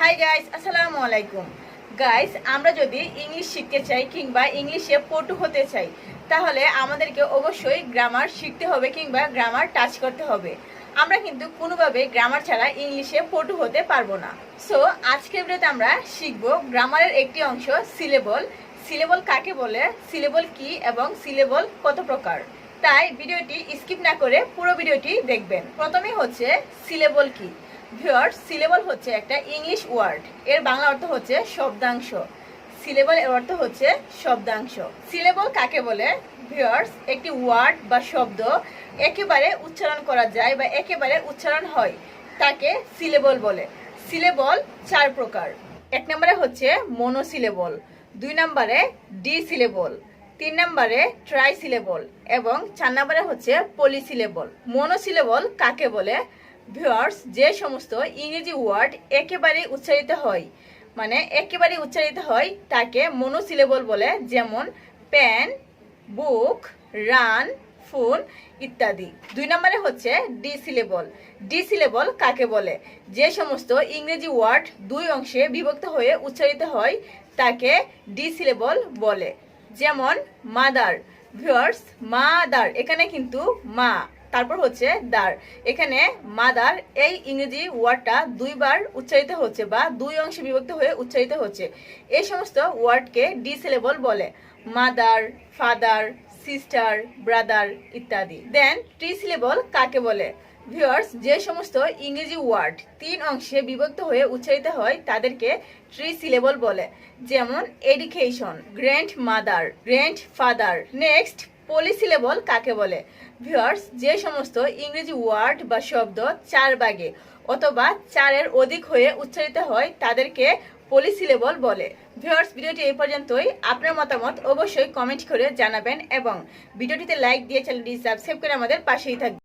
Hi guys আসসালামু আলাইকুম। Guys আমরা যদি ইংলিশ শিখতে চাই কিংবা ইংলিশে পটু হতে চাই, তাহলে আমাদেরকে অবশ্যই গ্রামার শিখতে হবে কিংবা গ্রামার টাচ করতে হবে। আমরা কিন্তু কোনোভাবে গ্রামার ছাড়া ইংলিশে পটু হতে পারব না। সো আজকের ভিডিওতে আমরা শিখব গ্রামারের একটি অংশ সিলেবল সিলেবল কাকে বলে? সিলেবল কি এবং সিলেবল কত প্রকার? তাই ভিডিওটি স্কিপ না করে পুরো ভিডিওটি দেখবেন। প্রথমেই হচ্ছে সিলেবল কি? ভিউয়ার সিলেবল হচ্ছে একটা ইংলিশ ওয়ার্ড এর বাংলা অর্থ হচ্ছে শব্দাংশ। সিলেবল এর অর্থ হচ্ছে শব্দাংশ। সিলেবল কাকে বলে? ভিউয়ার্স, একটি ওয়ার্ড বা শব্দ একেবারে উচ্চারণ করা যায় বা একেবারে উচ্চারণ হয়, তাকে সিলেবল বলে। সিলেবল চার প্রকার। এক নম্বরে হচ্ছে মনোসিলেবল দুই নম্বরে ডি সিলেবল তিন নম্বরে ট্রাই সিলেবল এবং চার নম্বরে হচ্ছে পলিসিলেবল মনোসিলেবল কাকে বলে? ভিউয়ার্স, যে সমস্ত ইংরেজি ওয়ার্ড একেবারে উচ্চারিত হয় মানে একেবারে উচ্চারিত হয়, তাকে মনোসিলেবল বলে, যেমন পেন বুক রান ফোন ইত্যাদি। দুই নম্বরে হচ্ছে ডি সিলেবল ডি সিলেবল কাকে বলে? যে সমস্ত ইংরেজি ওয়ার্ড দুই অংশে বিভক্ত হয়ে উচ্চারিত হয়, তাকে ডি সিলেবল বলে। যেমন মাদার। ভিউয়ার্স, মাদার, এখানে কিন্তু মা। তারপর হচ্ছে দার এখানে মাদার, এই ইংরেজি ওয়ার্ডটা দুইবার উচ্চারিত হচ্ছে বা দুই অংশে বিভক্ত হয়ে উচ্চারিত হচ্ছে। এই সমস্ত ওয়ার্ডকে ডি সিলেবল বলে। মাদার, ফাদার, সিস্টার, ব্রাদার ইত্যাদি। দেন ট্রি সিলেবল কাকে বলে? ভিউয়ার্স, যে সমস্ত ইংরেজি ওয়ার্ড তিন অংশে বিভক্ত হয়ে উচ্চারিত হয়, তাদেরকে ট্রি সিলেবল বলে। যেমন education, grandmother, grandfather. Next polysyllable কাকে বলে? ভিউয়ার্স যে সমস্ত ইংরেজি ওয়ার্ড বা শব্দ চার বাগে অথবা চারের অধিক হয়ে উচ্চারিত হয়, তাদেরকে পলিসিলেবল বলে। ভিউয়ার্স ভিডিওটি এই পর্যন্তই। আপনার মতামত অবশ্যই কমেন্ট করে জানাবেন এবং ভিডিওটিতে লাইক দিয়ে চ্যানেলটি সাবস্ক্রাইব করে আমাদের পাশেই থাকবেন।